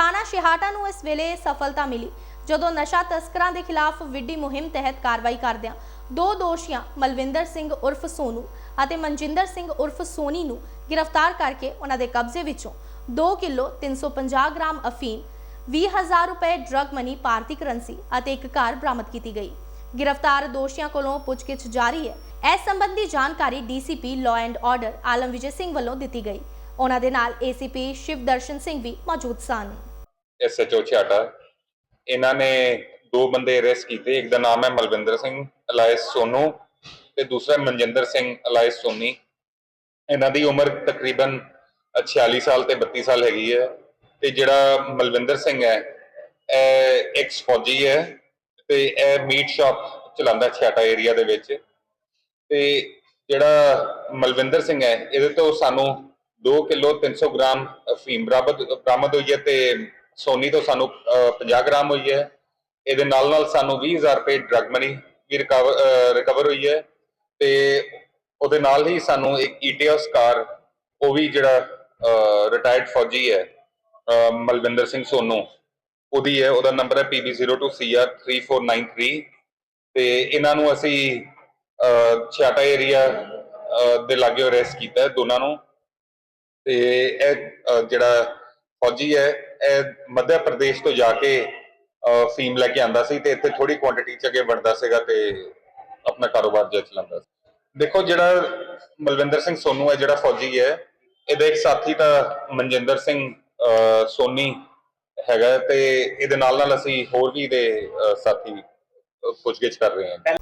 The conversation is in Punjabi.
ਥਾਣਾ ਸ਼ਿਹਾਟਾ ਨੂੰ ਇਸ ਵੇਲੇ ਸਫਲਤਾ ਮਿਲੀ, ਜਦੋਂ ਨਸ਼ਾ ਤਸਕਰਾਂ ਦੇ ਖਿਲਾਫ ਵਿੱਢੀ ਮੁਹਿੰਮ ਤਹਿਤ ਕਾਰਵਾਈ ਕਰਦਿਆਂ ਦੋ ਦੋਸ਼ੀਆਂ, ਮਲਵਿੰਦਰ ਸਿੰਘ ਉਰਫ ਸੋਨੂ ਅਤੇ ਮਨਜਿੰਦਰ ਸਿੰਘ ਉਰਫ ਸੋਨੀ ਨੂੰ ਗ੍ਰਿਫਤਾਰ ਕਰਕੇ ਉਹਨਾਂ ਦੇ ਕਬਜ਼ੇ ਵਿੱਚੋਂ 2 ਕਿਲੋ 350 ਗ੍ਰਾਮ ਅਫੀਮ 20000 ਰੁਪਏ ਡਰੱਗ ਮਨੀ ਭਾਰਤੀ ਕਰੰਸੀ ਅਤੇ ਇੱਕ ਕਾਰ ਬਰਾਮਦ ਕੀਤੀ ਗਈ। ਗ੍ਰਿਫਤਾਰ ਦੋਸ਼ੀਆਂ ਕੋਲੋਂ ਪੁੱਛਗਿੱਛ ਜਾਰੀ ਹੈ। ਇਸ ਸੰਬੰਧੀ ਜਾਣਕਾਰੀ DCP law and order Alam Vijay Singh ਵੱਲੋਂ ਦਿੱਤੀ ਗਈ। ਉਹਨਾਂ ਦੇ ਨਾਲ ਏਸੀਪੀ ਸ਼ਿਵ ਦਰਸ਼ਨ ਸਿੰਘ ਵੀ ਮੌਜੂਦ ਸਨ। ਐਸਐਚਓ ਛਾਟਾ ਇਹਨਾਂ ਨੇ ਦੋ ਬੰਦੇ ਅਰੈਸਟ ਕੀਤੇ ਇੱਕ ਦਾ ਨਾਮ ਹੈ ਮਲਵਿੰਦਰ ਸਿੰਘ ਅਲਾਇਸ ਸੋਨੂ ਤੇ ਦੂਸਰਾ ਮਨਜਿੰਦਰ ਸਿੰਘ ਅਲਾਇਸ ਸੋਨੀ। ਇਹਨਾਂ ਦੀ ਉਮਰ ਤਕਰੀਬਨ ਅ, 46 ਸਾਲ ਤੇ 32 ਸਾਲ ਹੈਗੀ ਹੈ। ਤੇ ਜਿਹੜਾ ਮਲਵਿੰਦਰ ਸਿੰਘ ਹੈ ਇਹ ਐਕਸ ਫੌਜੀ ਹੈ ਤੇ ਇਹ ਮੀਟ ਸ਼ਾਪ ਚਲਾਉਂਦਾ ਛਾਟਾ ਏਰੀਆ ਦੇ ਵਿੱਚ। ਤੇ ਜਿਹੜਾ ਮਲਵਿੰਦਰ ਸਿੰਘ ਹੈ ਇਹਦੇ ਤੋਂ ਸਾਨੂੰ 2 ਕਿਲੋ 300 ਗ੍ਰਾਮ ਅਫੀਮ ਬਰਾਮਦ ਬਰਾਮਦ ਹੋਈ ਹੈ ਤੇ ਸੋਨੀ ਤੋਂ ਸਾਨੂੰ ਅਹ, 50 ਗ੍ਰਾਮ ਹੋਈ ਹੈ। ਇਹਦੇ ਨਾਲ ਨਾਲ ਸਾਨੂੰ 20000 ਰੁਪਏ ਡਰਗ ਮਨੀ ਵੀ ਰਿਕਵਰ ਹੋਈ ਹੈ। ਤੇ ਉਹਦੇ ਨਾਲ ਹੀ ਸਾਨੂੰ ਇੱਕ ਈਟੀਐਸ ਕਾਰ ਉਹ ਵੀ ਜਿਹੜਾ ਰਿਟਾਇਰਡ ਫੌਜੀ ਹੈ ਮਲਵਿੰਦਰ ਸਿੰਘ ਸੋਨੂ ਉਹਦੀ ਹੈ। ਉਹਦਾ ਨੰਬਰ ਹੈ PB02CR3493 ਤੇ ਇਹਨਾਂ ਨੂੰ ਅਸੀਂ ਅਹ, ਛਾਟਾ ਏਰੀਆ ਦੇ ਲਾਗੇ ਅਰੈਸਟ ਕੀਤਾ ਦੋਨਾਂ ਨੂੰ। ਤੇ ਇਹ ਜਿਹੜਾ ਫੌਜੀ ਹੈ ਇਹ ਮੱਧ ਪ੍ਰਦੇਸ਼ ਤੋਂ ਜਾ ਕੇ ਅਹ, ਫੀਮ ਲੈ ਕੇ ਆਂਦਾ ਸੀ ਤੇ ਇੱਥੇ ਥੋੜੀ ਕੁਆਂਟੀਟੀ ਚ ਅੱਗੇ ਵੜਦਾ ਸੀਗਾ ਤੇ ਆਪਣਾ ਕਾਰੋਬਾਰ ਜਿਹਾ ਚਲਾਉਂਦਾ ਸੀ। ਦੇਖੋ ਜਿਹੜਾ ਮਲਵਿੰਦਰ ਸਿੰਘ ਸੋਨੂ ਹੈ ਜਿਹੜਾ ਫੌਜੀ ਹੈ ਇਹਦਾ ਇੱਕ ਸਾਥੀ ਤਾਂ ਮਨਜਿੰਦਰ ਸਿੰਘ ਸੋਨੀ ਹੈਗਾ ਤੇ ਇਹਦੇ ਨਾਲ ਨਾਲ ਅਸੀਂ ਹੋਰ ਵੀ ਦੇ ਸਾਥੀ ਪੁੱਛਗਿੱਛ ਕਰ ਰਹੇ ਹਾਂ।